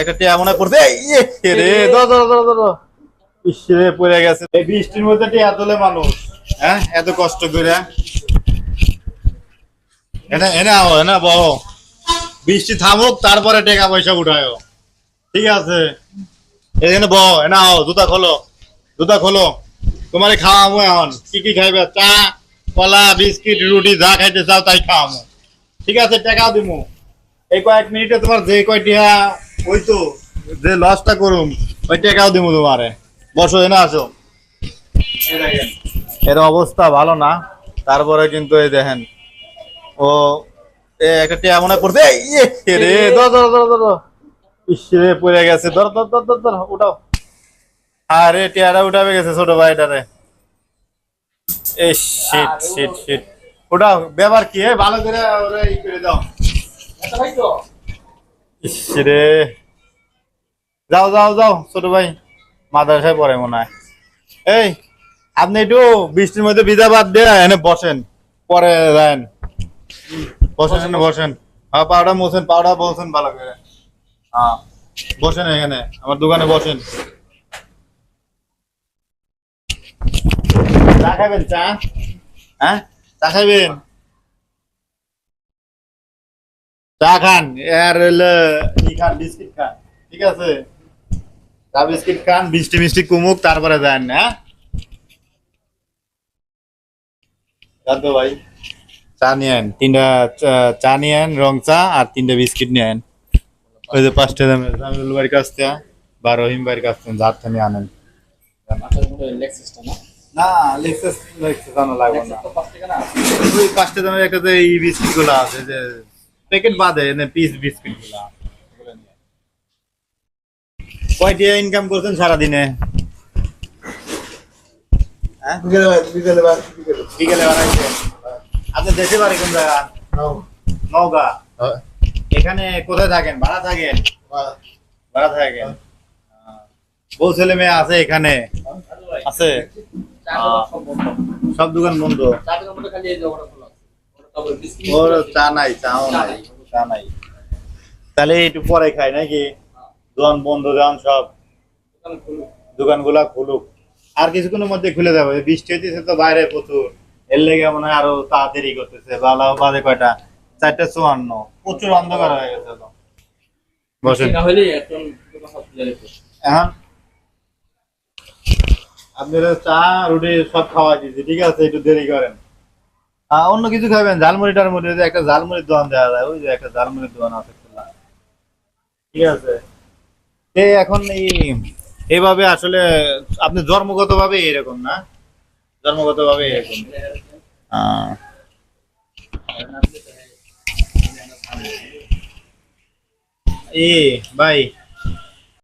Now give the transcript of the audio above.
একটা টিয়া মনে পড়ছে ইয়ে রে পড়ে গেছে। এই বৃষ্টির মধ্যে টিয়া তোলে মানুষ। হ্যাঁ এত কষ্ট করে। এনা এনা আও এনা বহ বৃষ্টি থামুক তারপরে টাকা পয়সা উঠায় ঠিক আছে? এখানে বহ এনা আও জুতা খোলো। জুতা খোলো। তোমারে খাওয়াবো এখন। কি কি খাইবে? চা কলা বিস্কিট রুটি যা খাইতে চাও তাই খাওয়াবো। ঠিক আছে টাকাও দিমু। এই কয়েক মিনিটে তোমার যে কয়টিয়া ওই তো যে লসটা করুম ওই টাকাও দিমু তোমারে। বসো এনে আসো। এর অবস্থা ভালো না তারপরে কিন্তু এই দেখেন। ও এ একটা টিয়া মনে পড়ছে এই, রে ধর ধর ধর ধর ধর। ইস রে পড়ে গেছে। ধর ধর ধর ধর ধর উঠাও। আরে টিয়ারা উঠাবে গেছে ছোট ভাইটারে। এ শিট শিট শিট ওটাও ব্যাপার কি? ভালো করে ওরে ই করে দাও। ইস যাও যাও যাও ছোট ভাই মাদ্রাসায় পড়ে মনে হয় এই আপনি একটু বৃষ্টির মধ্যে ভিজা বাদ দিয়ে এনে বসেন পরে যান বসেন বসেন হ্যাঁ পাউডার মোছেন পাউডার বলছেন ভালো করে হ্যাঁ বসেন এখানে আমার দোকানে বসেন চা খাবেন চা হ্যাঁ চা খাবেন চা খান। আর ই খান বিস্কিট খান। ঠিক আছে? চা বিস্কিট খান বৃষ্টি মিষ্টি কুমুক তারপরে যান হ্যাঁ? ভাই। চা তিনটা চা- রং চা আর তিনটা বিস্কিট নিয়ে আন ওই যে পাঁচটা দামে জামিল বাড়ির কাছ থেকে বা রহিম বাড়ির কাছ থেকে যার থেকে আনেন। না লেক্সাস লেক্সাস আনা লাগবে না। পাঁচটা দামের একটা যে এই বিস্কিটগুলো আছে যে প্যাকেট বাদে, এনে পিস বিস্কিটগুলো। কয়টা ইনকাম করছেন হ্যাঁ? বিকেলে বানাইছে আপনি দেশে বাড়ি কোন জায়গা? এখানে কোথায় থাকেন? ভাড়া থাকেন? ভাড়া থাকেন। বউ ছেলে মেয়ে আছে এখানে? আছে? সব দোকান বন্ধ। ওর চা নাই চাও নাই চা নাই। তাহলে একটু পরে খাই নাকি দোকান বন্ধ দোকান সব। দোকানগুলা খুলুক। আর কিছুক্ষণের মধ্যে খুলে যাবে। বৃষ্টি হইতেছে তো বাইরে প্রচুর। এর লেগে মনে হয় আরও তাড়াতাড়ি করতেছে। ভালো বাজে কয়টা? চারটে চুয়ান্ন। প্রচুর অন্ধকার হয়ে গেছে তো। বসেন। এখন? আপনারা চা রুটি সব খাওয়া দিয়েছি। ঠিক আছে একটু দেরি করেন। অন্য কিছু খাবেন? ঝালমুড়ি টালমুড়ি যে একটা ঝালমুড়ির দোকান দেওয়া যায় ওই যে একটা ঝালমুড়ির দোকান আছে। ঠিক আছে। এ এখন এই এইভাবে আসলে আপনি জন্মগত ভাবে এরকম না? জন্মগত ভাবে এরকম এ ভাই।